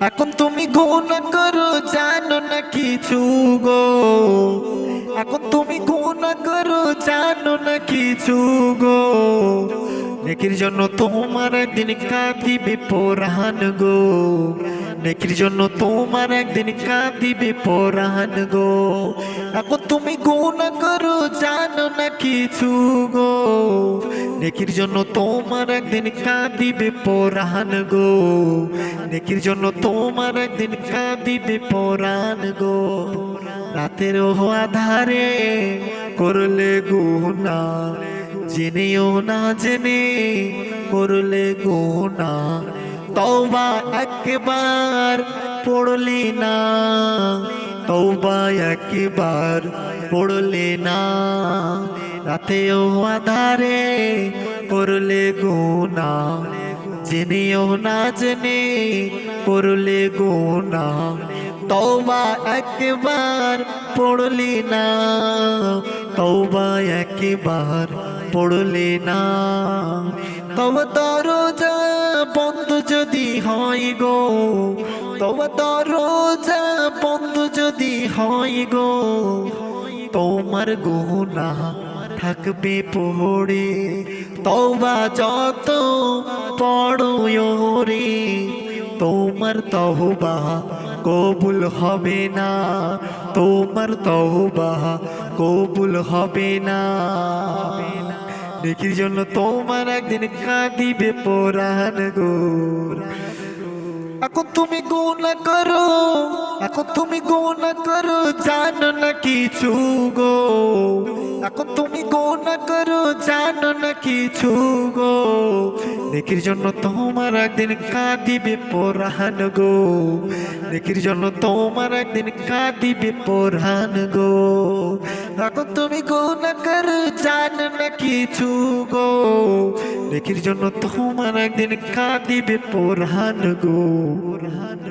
এখন তুমি গুণ করো, জানো না কিছু গো। এখন তুমি গুণ করো, জানো না কিছু গো। নেকির জন্য তোমার একদিন কাঁদিবে পরাণ গো। নেকির জন্য তোমার একদিন কাঁদিবে পরাণ গো। এখন তুমি গুণ করো, জানো না কিছু গো। নেকির জন্য তোমার একদিন কাঁদিবে পরাণ গো। নেকির জন্য তোমার একদিন কাঁদিবে পরাণ গো। রাতের ও আধারে করলে গুনা জেনেও না জেনে করলে গুনা তওবা একবার পড়লি না। তওবা একবার পড়লে না। রাতেও আধারে করলে গুনা জেনেও না জেনে করলে গোনা তওবা একবার পড়লি না। তওবা একবার পড়লি না। তব দরজা বন্ধ যদি হয় গো। তব দরজা বন্ধ যদি হয় গো। তোমার গুনা থাকবে পোহরে তওবা যত পড়ো রে, তোমার তহবা কবুল হবে না, তোমার তহবা কবুল হবে না। দেখির জন্য তোমার একদিন কাঁদিবে পরাণ গো এখন তুমি গুণা করো, এখন তুমি গুণা করো, জানো না কিছু গো। এখন তুমি গো না করো, জানো না কিছু গো। দেখির জন্য তোমার একদিন কাঁদিবে পরাণ গো। দেখির জন্য তোমার একদিন কাঁদিবে পরাণ গো। এখন তুমি গো না করো, জানো না কিছু গো। দেখির জন্য তোমার একদিন কাঁদিবে পরাণ গো।